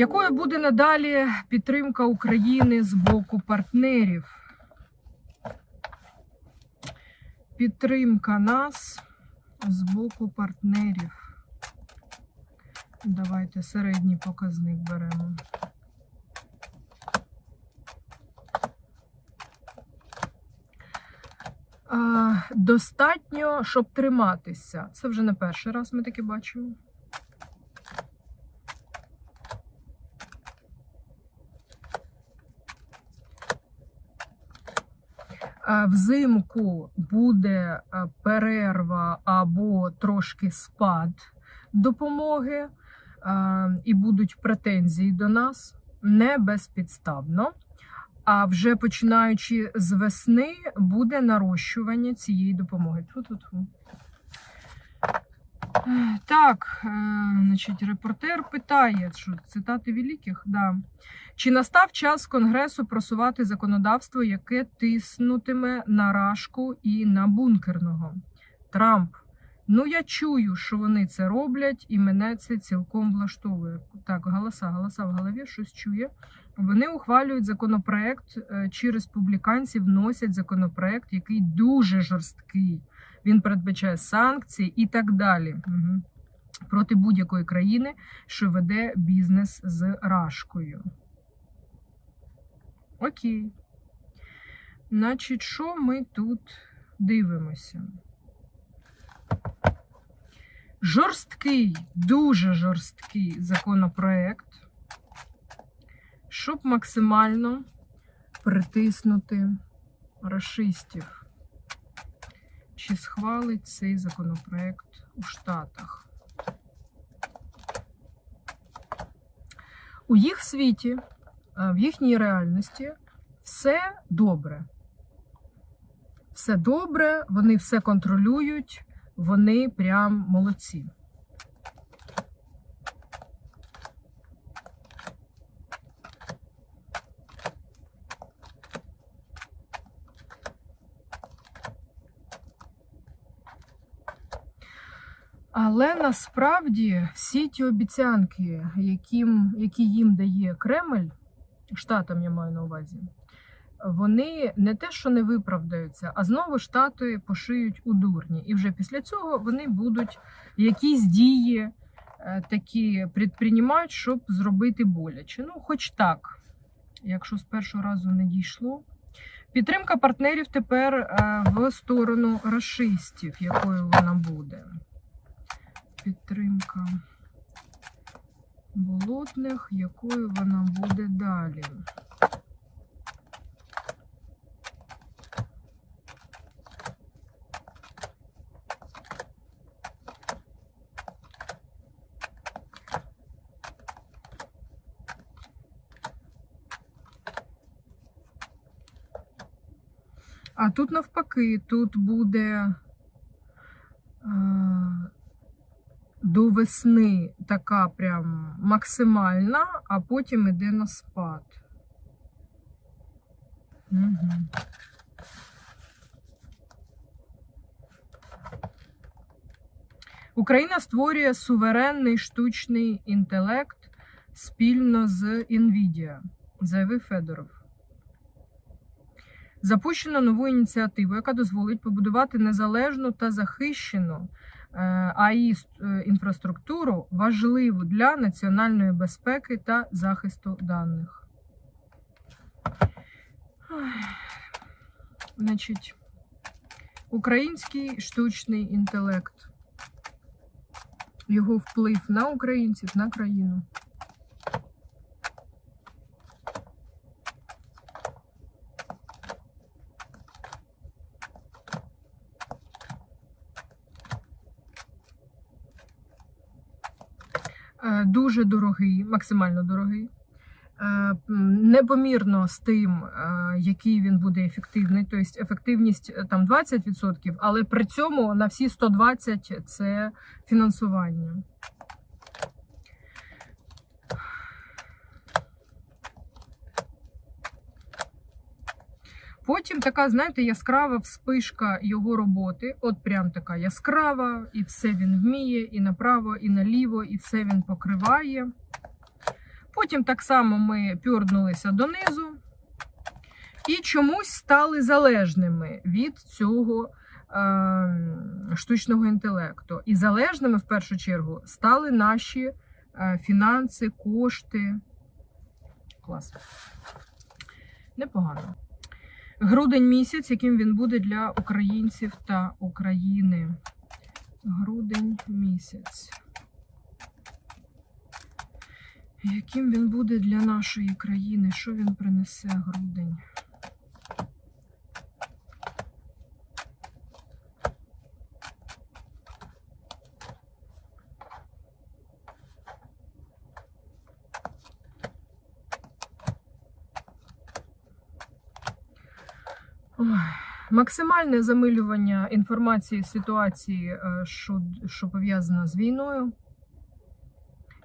Якою буде надалі підтримка України з боку партнерів? Підтримка нас з боку партнерів. Давайте середній показник беремо. Достатньо, щоб триматися. Це вже не перший раз ми таке бачимо. Взимку буде перерва або трошки спад допомоги, і будуть претензії до нас не безпідставно. А вже починаючи з весни буде нарощування цієї допомоги. Тьфу-тьфу-тьфу. Е, Так, е, значить, репортер питає, що цитати великих, да. Чи настав час Конгресу просувати законодавство, яке тиснутиме на рашку і на бункерного? Трамп. Ну, я чую, що вони це роблять, і мене це цілком влаштовує. Так, голоса, голоса в голові щось чує. Вони ухвалюють законопроект, е, чи республіканці вносять законопроект, який дуже жорсткий. Він передбачає санкції і так далі. Проти будь-якої країни, що веде бізнес з рашкою. Окей. Значить, що ми тут дивимося? Жорсткий, дуже жорсткий законопроект, щоб максимально притиснути расистів. Чи схвалить цей законопроект у Штатах? У їх світі, е, в їхній реальності все добре. Все добре, вони все контролюють, вони прям молодці. Але насправді всі ті обіцянки, яким, які їм дає Кремль, штатам я маю на увазі, вони не те, що не виправдаються, а знову штати пошиють у дурні. І вже після цього вони будуть якісь дії е, такі предприймають, щоб зробити боляче. Ну, хоч так, якщо з першого разу не дійшло. Підтримка партнерів тепер е, в сторону расистів, якою вона буде. Підтримка болотних, якою вона буде далі. А тут навпаки, тут буде е, до весни така прям максимальна, а потім іде на спад. Угу. Україна створює суверенний штучний інтелект спільно з NVIDIA, заявив Федоров. Запущено нову ініціативу, яка дозволить побудувати незалежну та захищену е, АІ інфраструктуру, важливу для національної безпеки та захисту даних. Значить, український штучний інтелект, його вплив на українців, на країну. Е, дуже дорогий, максимально дорогий. Е, Непомірно з тим, е, який він буде ефективний. Тобто ефективність е, там 20%, але при цьому на всі 120 це фінансування. Потім така, знаєте, яскрава вспишка його роботи. От прям така яскрава, і все він вміє, і направо, і наліво, і все він покриває. Потім так само ми пюрнулися донизу і чомусь стали залежними від цього е, штучного інтелекту. І залежними в першу чергу стали наші е, фінанси, кошти. Клас. Непогано. Грудень місяць, яким він буде для українців та України. Грудень місяць. Яким він буде для нашої країни? Що він принесе грудень? Максимальне замилювання інформації ситуації, е, що, що пов'язана з війною,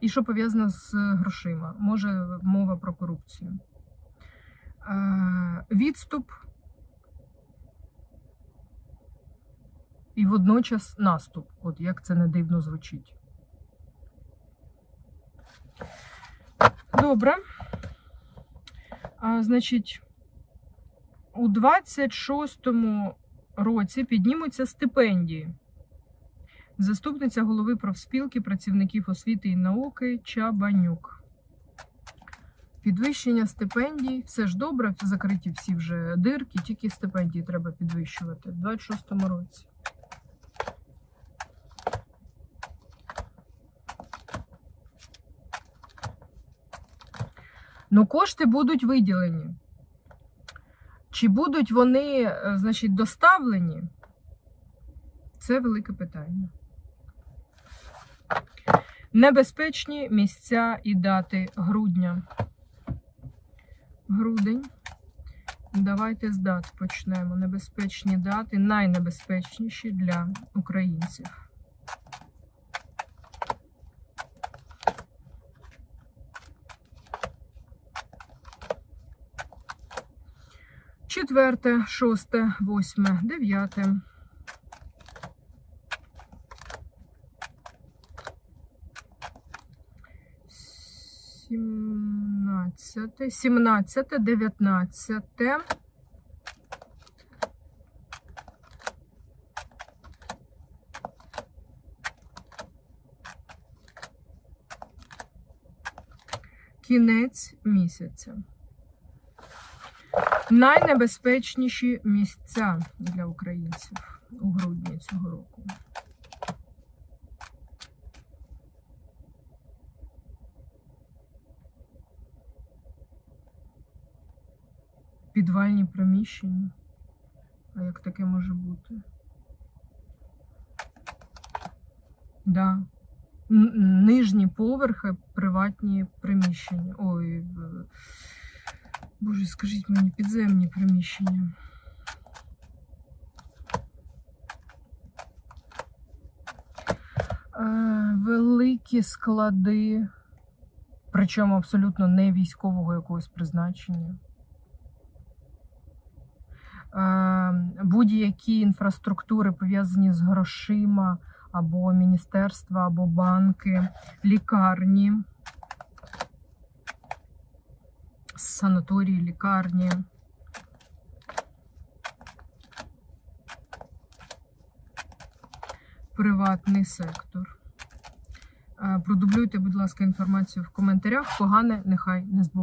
і що пов'язано з грошима. Може мова про корупцію. Е, Відступ і водночас наступ. От як це не дивно звучить. Добре. А, значить, у 26-му році піднімуться стипендії. Заступниця голови профспілки працівників освіти і науки Чабанюк. Підвищення стипендій. Все ж добре, закриті всі вже дирки, тільки стипендії треба підвищувати в 26-му році. Ну, кошти будуть виділені. Чи будуть вони, е, значить, доставлені? Це велике питання. Небезпечні місця і дати грудня. Грудень. Давайте з дат почнемо. Небезпечні дати, найнебезпечніші для українців. Четверте, шосте, восьме, дев'яте. Сімнадцяте, сімнадцяте, дев'ятнадцяте. Кінець місяця. Найнебезпечніші місця для українців у грудні цього року. Підвальні приміщення. А як таке може бути? Да. Нижні поверхи, приватні приміщення. Ой, Боже, скажіть мені, підземні приміщення. Е, великі склади, причому абсолютно не військового якогось призначення. Е, будь-які інфраструктури пов'язані з грошима, або міністерства, або банки, лікарні. Санаторії, лікарні. Приватний сектор. Е, Продублюйте, будь ласка, інформацію в коментарях. Погане нехай не збувається.